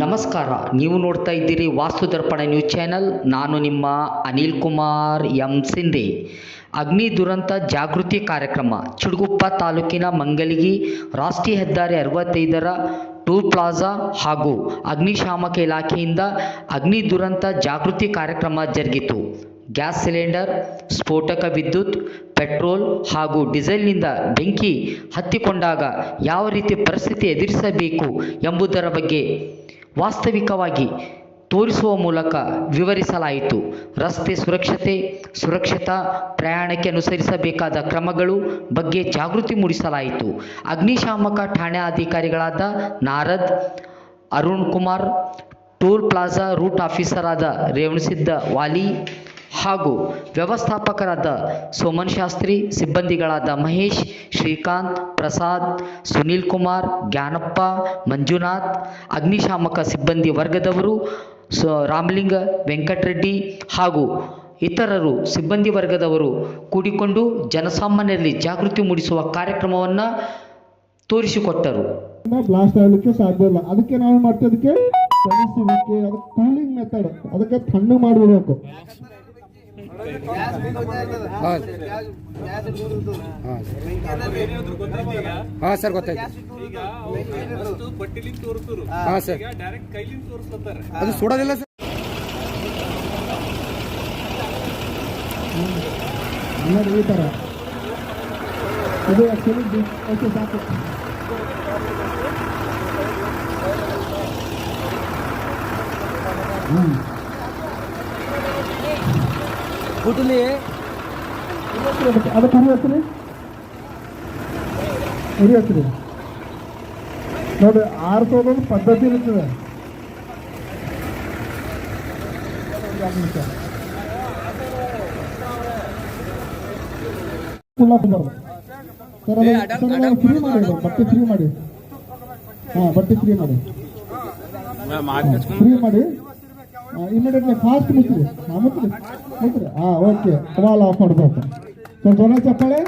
ನಮಸ್ಕಾರ, ನೀವು ನೋಡ್ತಾ ಇದ್ದೀರಿ ವಾಸ್ತು ದರ್ಪಣ ನ್ಯೂಸ್ ಚಾನೆಲ್. ನಾನು ನಿಮ್ಮ ಅನಿಲ್ ಕುಮಾರ್ ಎಂ ಸಿಂಧೆ. ಅಗ್ನಿ ದುರಂತ ಜಾಗೃತಿ ಕಾರ್ಯಕ್ರಮ, ಚಿಡುಗುಪ್ಪ ತಾಲೂಕಿನ ಮಂಗಲಿಗಿ, ರಾಷ್ಟ್ರೀಯ ಹೆದ್ದಾರಿ ಅರವತ್ತೈದರ ಟೂಲ್ ಪ್ಲಾಜಾ ಹಾಗೂ ಅಗ್ನಿಶಾಮಕ ಇಲಾಖೆಯಿಂದ ಅಗ್ನಿ ದುರಂತ ಜಾಗೃತಿ ಕಾರ್ಯಕ್ರಮ ಜರುಗಿತು. ಗ್ಯಾಸ್ ಸಿಲಿಂಡರ್, ಸ್ಫೋಟಕ ವಿದ್ಯುತ್, ಪೆಟ್ರೋಲ್ ಹಾಗೂ ಡೀಸೆಲ್ನಿಂದ ಬೆಂಕಿ ಹತ್ತಿಕೊಂಡಾಗ ಯಾವ ರೀತಿ ಪರಿಸ್ಥಿತಿ ಎದುರಿಸಬೇಕು ಎಂಬುದರ ಬಗ್ಗೆ ವಾಸ್ತವಿಕವಾಗಿ ತೋರಿಸುವ ಮೂಲಕ ವಿವರಿಸಲಾಯಿತು. ರಸ್ತೆ ಸುರಕ್ಷತೆ, ಸುರಕ್ಷತಾ ಪ್ರಯಾಣಕ್ಕೆ ಅನುಸರಿಸಬೇಕಾದ ಕ್ರಮಗಳು ಬಗ್ಗೆ ಜಾಗೃತಿ ಮೂಡಿಸಲಾಯಿತು. ಅಗ್ನಿಶಾಮಕ ಠಾಣಾಧಿಕಾರಿಗಳಾದ Narad, Arun Kumar toll plaza route officer ಆದ ರೇವಣಸಿದ್ದ ವಾಲಿ ಹಾಗೂ ವ್ಯವಸ್ಥಾಪಕರಾದ ಸೋಮನ್ ಶಾಸ್ತ್ರಿ ಸಿಬ್ಬಂದಿಗಳಾದ ಮಹೇಶ್, ಶ್ರೀಕಾಂತ್, ಪ್ರಸಾದ್, ಸುನೀಲ್ ಕುಮಾರ್, ಜ್ಞಾನಪ್ಪ, ಮಂಜುನಾಥ್, ಅಗ್ನಿಶಾಮಕ ಸಿಬ್ಬಂದಿ ವರ್ಗದವರು, ಸೊ ರಾಮಲಿಂಗ ವೆಂಕಟರೆಡ್ಡಿ ಹಾಗೂ ಇತರರು ಸಿಬ್ಬಂದಿ ವರ್ಗದವರು ಕೂಡಿಕೊಂಡು ಜನಸಾಮಾನ್ಯರಲ್ಲಿ ಜಾಗೃತಿ ಮೂಡಿಸುವ ಕಾರ್ಯಕ್ರಮವನ್ನು ತೋರಿಸಿಕೊಟ್ಟರು. ಬ್ಲಾಸ್ಟ್ ಆಗಲಿಕ್ಕೆ ಸಾಧ್ಯ ಇಲ್ಲ. ಅದಕ್ಕೆ ನಾವು ಮಾಡ್ತೀವಿ ಅದಕ್ಕೆ ಕೂಲಿಂಗ್ ಮೆಥಡ್ ಅದಕ್ಕೆ ತಣ್ಣು ಮಾಡಿಬಿಡ್ಬೇಕು ಹಾ ಸರ್ ಗೊತ್ತಾಯ್ತು. ಹಾ ಸರ್ ಅದು ಸುಡೋದಿಲ್ಲ ಸರ್ ನೋಡಿ ಈ ಥರ ಇದು ಆ್ಯಕ್ಚುಲಿ ಸಾಕು ಹ್ಮ್. ಕೂಟಲಿ ಅದಕ್ಕೆ ಅದಕ್ಕೆ ಉರಿ ಹಚ್ಚಿರಿ ಉರಿ ಹಚ್ಚಿರಿ ನೋಡಿ ಆರಿಸೋದೊಂದು ಪದ್ಧತಿ ಇರ್ತದೆ. ಫ್ರೀ ಮಾಡಿ ಬಟ್ಟೆ ಫ್ರೀ ಮಾಡಿ. ಹಾಂ ಬಟ್ಟೆ ಫ್ರೀ ಮಾಡಿ. ಫ್ರೀ ಮಾಡಿ. ಇಮಿಡಿಯೇಟ್ಲಿ ಫಾಸ್ಟ್ ಮುಚ್ಚಿರಿ ಹಾಂ ಮುಚ್ಚಿರಿ ಮುಚ್ಚಿರಿ ಹಾಂ ಓಕೆ ವಾಲ್ ಆಫ್ ಮಾಡ್ಬೇಕು ಸೊ ಜೋರ ಚಪ್ಪಾಳೆ